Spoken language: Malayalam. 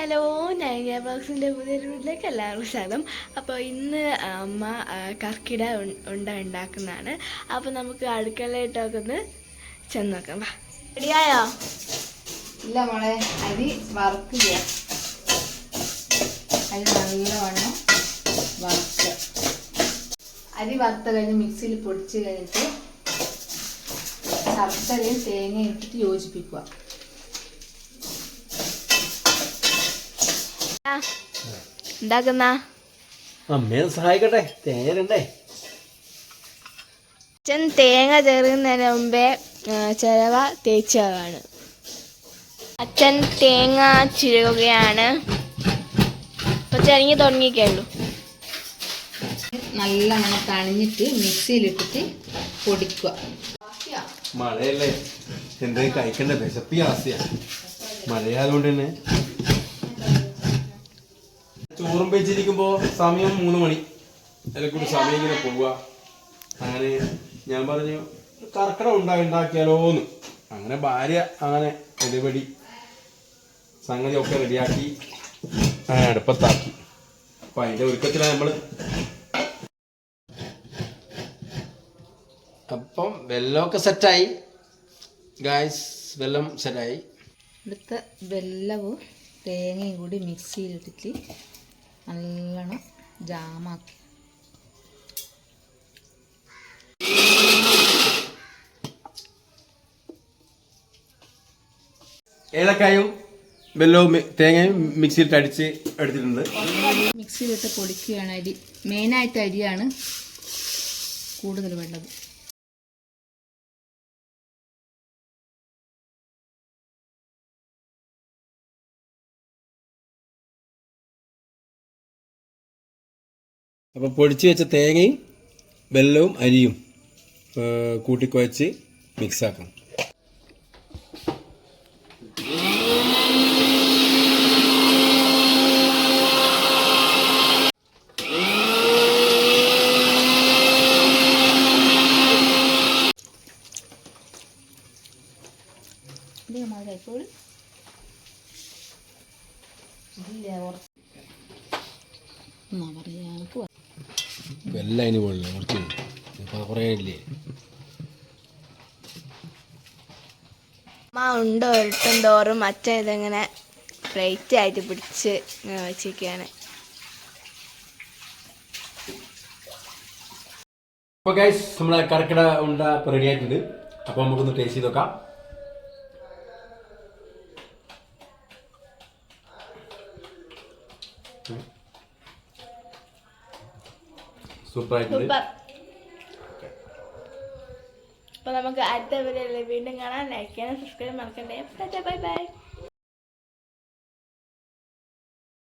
ഹലോ നൈനിയ ബോക്സിന്റെ പുതിയൊരു വീട്ടിലേക്ക് എല്ലാവർക്കും സ്വാഗതം. അപ്പോൾ ഇന്ന് അമ്മ കർക്കിട ഉണ്ട ഉണ്ടാക്കുന്നതാണ്. അപ്പോൾ നമുക്ക് അടുക്കളയിട്ടൊക്കെ ഒന്ന് ചെന്ന് നോക്കാം. വാ. റെഡിയായോ? ഇല്ല മോളെ അരി വറുക്കുക അരി നല്ലവണ്ണം വറുക്കുക. അരി വറുത്ത കഴിഞ്ഞ് മിക്സിയിൽ പൊടിച്ച് കഴിഞ്ഞിട്ട് ശർക്കരയും തേങ്ങയും ഇട്ടിട്ട് യോജിപ്പിക്കുക. ആ, ഉണ്ടാക്കുന്ന അമ്മയെ സഹായിക്കട്ടെ? തേങ്ങരണ്ടേ അച്ഛൻ തേങ്ങ ചേർക്കുന്നതിന് മുമ്പേ ചിലവ തേച്ചാണ് തേച്ചതാണ് അച്ഛൻ തേങ്ങ ചിരുകയാണ് അപ്പോൾ ചിരങ്ങി നല്ല നല്ലവണ്ണം തണിഞ്ഞിട്ട് മിക്സിയിലിട്ടിട്ട് പൊടിക്കുക. മഴയല്ലേ? എന്തെങ്കിലും കഴിക്കണ്ട? വിശപ്പി ആസ്യ മഴയായതുകൊണ്ട് തന്നെ ചോറും വെച്ചിരിക്കുമ്പോ സമയം മൂന്ന് മണി. അതിൽ കൂടി സമയം ഇങ്ങനെ പോവുക. അങ്ങനെ ഞാൻ പറഞ്ഞു കർക്കിടം ഉണ്ടാക്കി ഉണ്ടാക്കിയാലോന്ന്. അങ്ങനെ ഭാര്യ അങ്ങനെ ഇടപെടി. സംഗതി ഒക്കെ റെഡിയാക്കി. അങ്ങനെ അടുപ്പത്താക്കി. അപ്പൊ അതിന്റെ ഒരുക്കത്തിലാണ് നമ്മൾ. അപ്പം വെള്ളമൊക്കെ സെറ്റായി. ഗായ്സ് വെള്ളം സെറ്റായി. ഇവിടുത്തെ വെല്ലവും തേങ്ങയും കൂടി മിക്സിയിലിട്ടിട്ട് നല്ലോണം ജാമാക്കി. ഏലക്കായും വെല്ലവും തേങ്ങയും മിക്സിയിലിട്ട് അടിച്ച് എടുത്തിട്ടുണ്ട്. മിക്സിയിലിട്ട് പൊടിക്കുകയാണ് അരി. മെയിനായിട്ട് അരിയാണ് കൂടുതൽ വേണ്ടത്. അപ്പോൾ പൊടിച്ച് വെച്ച തേങ്ങയും വെള്ളവും അരിയും കൂട്ടിക്കുഴച്ച് മിക്സാക്കണം. ഇല്ല പറയാ വെള്ളം അതിന് മുകളിൽ കുറച്ച് ഇപ്പം കുറേ ഇല്ലേ? അമ്മ ഉണ്ട് തോറും അച്ഛൻ ഇതിങ്ങനെ പ്ലേറ്റ് ആയിട്ട് പിടിച്ച് ഇങ്ങനെ വെച്ചിരിക്കുകയാണ് അപ്പോൾ ഗൈസ് നമ്മളെ കറക്കട ഉണ്ട ഇപ്പോൾ റെഡി ആയിട്ടുണ്ട്. അപ്പോൾ നമുക്കൊന്ന് ടേസ്റ്റ് ചെയ്ത് നോക്കാം. സൂപ്പർ. ആയിട്ടുണ്ട് അപ്പോൾ നമുക്ക് അടുത്ത വീഡിയോയിൽ വീണ്ടും കാണാൻ ലൈക്ക് ചെയ്യാനും സബ്സ്ക്രൈബ് മറക്കണ്ടേ ബൈ ബൈ.